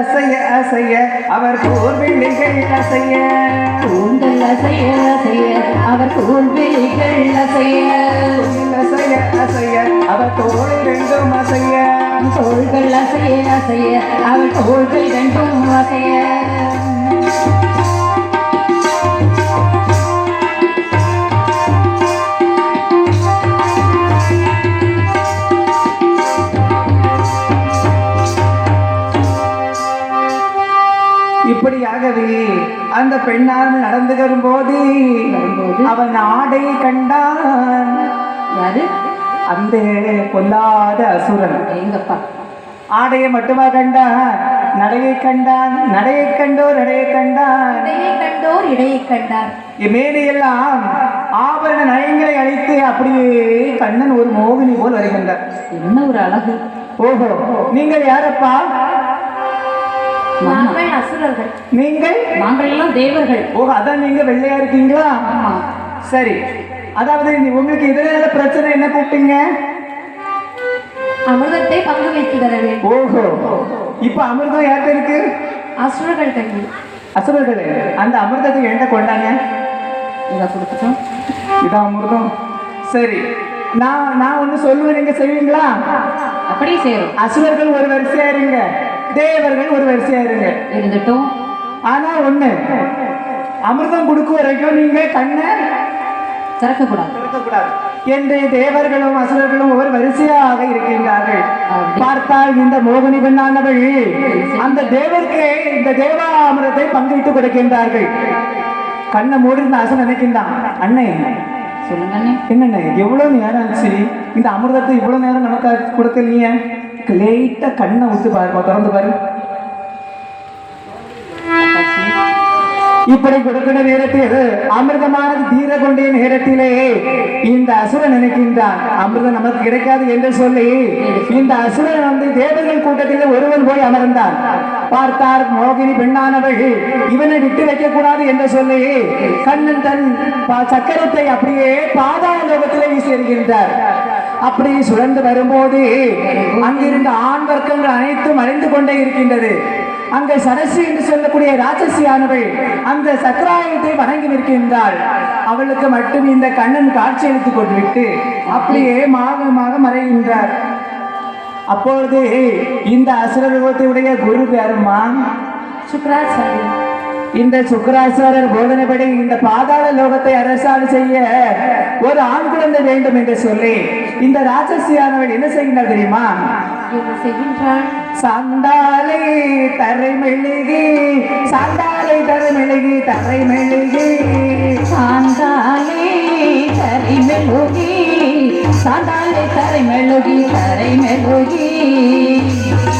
அசைய அசைய அவர் போர்விழிகள் அசைய. கூந்தல் அசைய அசைய அவர் கூழ்விழிகள் அசைய. அசைய அசைய அவர் தோள் ரெண்டும் அசைய. தோள்கள் அசைய அசைய அவள் தோள்கள் ரெண்டும் அசைய. அந்த பெண்ணாமல் நடந்து வரும்போது அவன் ஆடை கண்டான். யாரு? அந்த பொல்லாத அசுரன். எங்கப்பா? ஆடையை மட்டுமா கண்டான்? நடையை கண்டான். நடையை கண்டோ நடையை கண்டான். இடையை கண்டோர் இடையை கண்டார். மேலையெல்லாம் ஆபரண நயங்களை அழைத்து அப்படியே கண்ணன் ஒரு மோகினி போல் வருகின்றார். என்ன ஒரு அழகு? ஓஹோ நீங்கள் யாரப்பா? நாங்கள் அசுரர்கள். நீங்கள்? நாங்கள் எல்லாம் தேவர்கள். ஓ அதான் நீங்க வெள்ளையா இருக்கீங்களா? சரி. அதாவது உங்களுக்கு இதனால பிரச்சனை என்ன கூப்பிட்டீங்க? அமிர்தத்தை பங்கு வைத்து தர வேண்டும். ஓஹோ. இப்ப அமிர்தம் யார்கிட்ட இருக்கு? அசுரர்கள் கையில் அசுரர்களே. அந்த அமிர்தத்தை என்கிட்ட கொண்டாங்க. இதை கொடுத்துட்டோம். இதான் அமிர்தம். சரி. நான் நான் ஒண்ணு சொல்லுவேன். நீங்க செய்வீங்களா? அப்படியே சேரும் அசுரர்கள் ஒரு வரிசையா இருங்க. தேவர்கள் ஒரு வரிசையா இருங்க. இருந்துட்டும் ஆனா ஒண்ணு அமிர்தம் கொடுக்கும் வரைக்கும் நீங்க கண்ணை திறக்கக்கூடாது. திறக்கக்கூடாது. என்று தேவர்களும் அசுரர்களும் ஒரு வரிசையாக இருக்கின்றார்கள். பார்த்தால் இந்த மோகினி பெண்ணானவள் அந்த தேவருக்கு இந்த தேவாமிரத்தை பங்கிட்டு கொடுக்கின்றார்கள். கண்ணை மூடி இந்த அசன் நினைக்கின்றான் அண்ணே சொல்லுங்க என்னண்ணே எவ்வளவு நேரம் ஆச்சு? இந்த அமிர்தத்தை இவ்வளவு நேரம் நமக்கு கொடுக்கலையே. லேட்டா கண்ணை விட்டு பாருமா திறந்து பாரு. இப்படி கொடுக்கிற நேரத்தில் அமிர்தமானது தீர கொண்டே நேரத்திலே இந்த அசுரன் நினைக்கின்றான் அமிர்தம் நமக்கு கிடைக்காது என்று சொல்லி இந்த அசுரன் வந்து தேவர்கள் கூட்டத்தில் ஒருவன் போய் அமர்ந்தான். பார்த்தார் மோகினி பெண்ணானவள் இவனை விட்டு வைக்க கூடாது என்று சொல்லி கண்ணன் தன் சக்கரத்தை அப்படியே பாதாள லோகத்திலே வீசி அப்படி சுழந்து வரும்போது அங்கிருந்த ஆண் வர்க்கங்கள் அனைத்தும் அழிந்து கொண்டே இருக்கின்றது. அங்கே சரசி என்று சொல்லக்கூடிய ராட்சசியானவள் அந்த சக்கராயத்தை வணங்கி நிற்கின்றாள். அவளுக்கு மட்டும் இந்த கண்ணன் காட்சி அளித்துக் கொண்டுவிட்டு அப்படியே மாகமாக மறைகின்றார். அப்பொழுது இந்த அசுரர்களுடைய குரு பெருமான் சுக்ராச்சாரியர் இந்த சுக்கராச்சாரர் போதனைப்படி இந்த பாதாள லோகத்தை அரசாடு செய்ய ஒரு ஆண் குழந்தை வேண்டும் என்று சொல்லி இந்த ராட்சசியானவள் என்ன செய்கின்றார் தெரியுமா? சண்டாலை தரை மெழுகி சண்டாலை தரை மெழுகி தரை மெழுகி. சாந்தாலே தரை மெழுகி சாந்தாலே தரை மெழுகி தரை மெழுகி.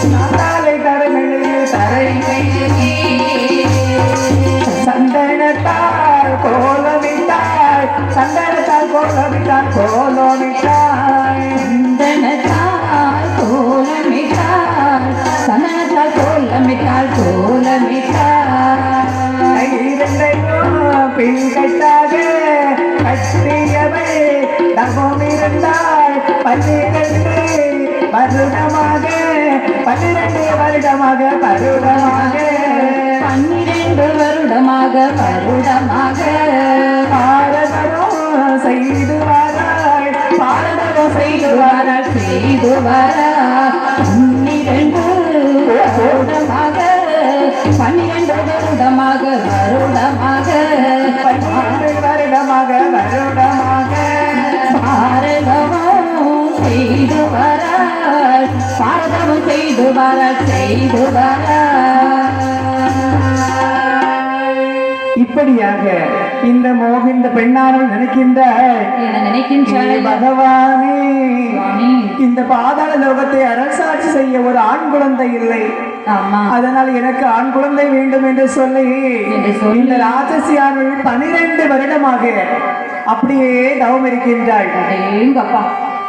சண்டாலை தரை மெழுகி தரை மெழுகி. சந்தனத்தால் கோலமிட்டாள் கோலமிட்டாள் சந்தனத்தால் கோலமிட்டாள் சந்தனத்தால் கோலமிட்டாள் இரண்டையும் பின் கட்டாக கட்டியவள் தவம் இருந்தாள் பன்னிரண்டு வருடமாக பன்னிரண்டு வருடமாக வருடமாக பன்னிரண்டு வருடமாக வருடமாக செய்து வர பன்னிரண்டு வருடமாக பன்னிரண்டு வருடமாக வருடமாக பன்னிரண்டு வருடமாக வருடமாக. பாரதமும் செய்து வர பாரதமும் செய்து வர செய்து வர. இப்படியாக இந்த மோக இந்த பெண்ணானவள் நினைக்கின்றாய் பகவானே இந்த பாதாள லோகத்தை அரசாட்சி செய்ய ஒரு ஆண் குழந்தை இல்லை. அதனால் எனக்கு ஆண் குழந்தை வேண்டும் என்று சொல்லி என்று. இந்த ராட்சசியானவள் பனிரெண்டு வருடமாக அப்படியே தவம் இருக்கின்றாள்.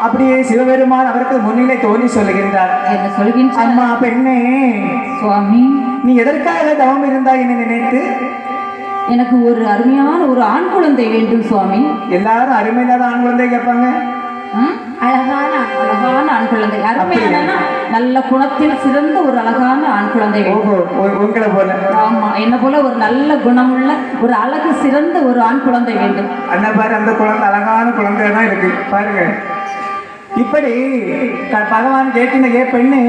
அப்படியே சிவபெருமான் அவருக்கு முன்னிலை தோன்றி சொல்லுகின்றார். என்ன அம்மா பெண்ணே சுவாமி. நீ எதற்காக தவம் இருந்தாய் என நினைத்து? எனக்கு ஒரு அருமையான ஒரு ஆண் குழந்தை வேண்டும் சுவாமி. எல்லாரும் அருமையில்லாத ஆண் குழந்தை கேட்பாங்க? அழகான அழகான ஆண் குழந்தை. அருமையான நல்ல குணத்தில் சிறந்த ஒரு அழகான ஆண் குழந்தை உங்களை போல. ஆமா என்ன போல ஒரு நல்ல குணமுள்ள ஒரு அழகு சிறந்த ஒரு ஆண் குழந்தை வேண்டும். அண்ணா பாரு அந்த குழந்தை அழகான குழந்தை தான் இருக்கு. பாருங்க. இப்படி பகவான் கேட்டின ஏ பெண்ணு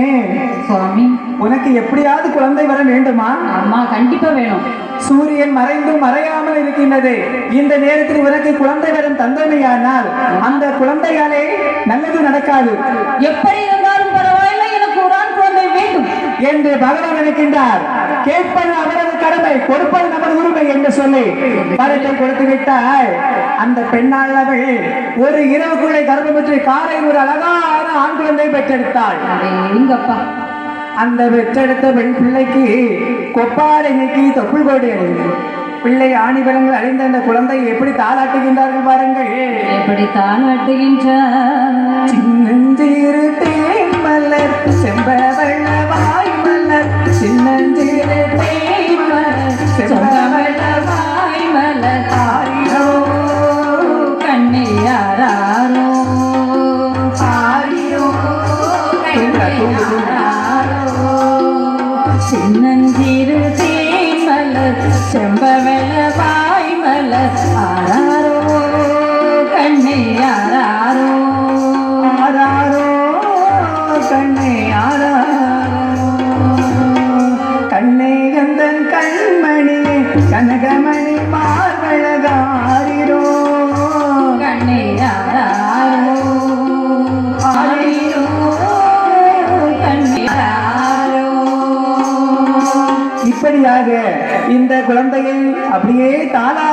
சுவாமி. உனக்கு எப்படியாவது குழந்தை வர வேண்டுமா? ஆமா கண்டிப்பா வேணும். சூரியன் மறைந்தும் மறையாமல் இருக்கின்றது. இந்த நேரத்தில் உனக்கு குழந்தை வரம் தந்தமையானால் அந்த குழந்தையாலே நல்லது நடக்காது. எப்படி இருந்தாலும் பரவாயில்லை எனக்கு ஒரு குழந்தை வேண்டும். என்று பகவான் நினைக்கின்றார். கேட்பது அவரது கடமை கொடுப்பது நமது உரிமை என்று சொல்லி வரத்தை கொடுத்து விட்டால் அந்த பெண்ணாள் அவள் ஒரு இரவுக்குள்ளே கர்ப்பமுற்று காலையில் ஒரு அழகான ஆண் குழந்தை பெற்றெடுத்தாள். எங்கப்பா? அந்த பெற்றெடுத்த பெண் பிள்ளைக்கு கொப்பாடை நீக்கி தொப்புள் கோடி பிள்ளை ஆணிபலங்கள் அடைந்த அந்த குழந்தையை எப்படி தாளாட்டுகின்றார்கள் பாருங்கள். எப்படி சின்னஞ்சிறு தேன் மலர் செம்பவள வாய் மலர் சின்னஞ்சிறு சொன்னாரோ சின்னஞ்சிறு தேமலர் செம்பவெல்ல வாய்மலர் ஆராரோ கண்ணையார் அப்படியே தானா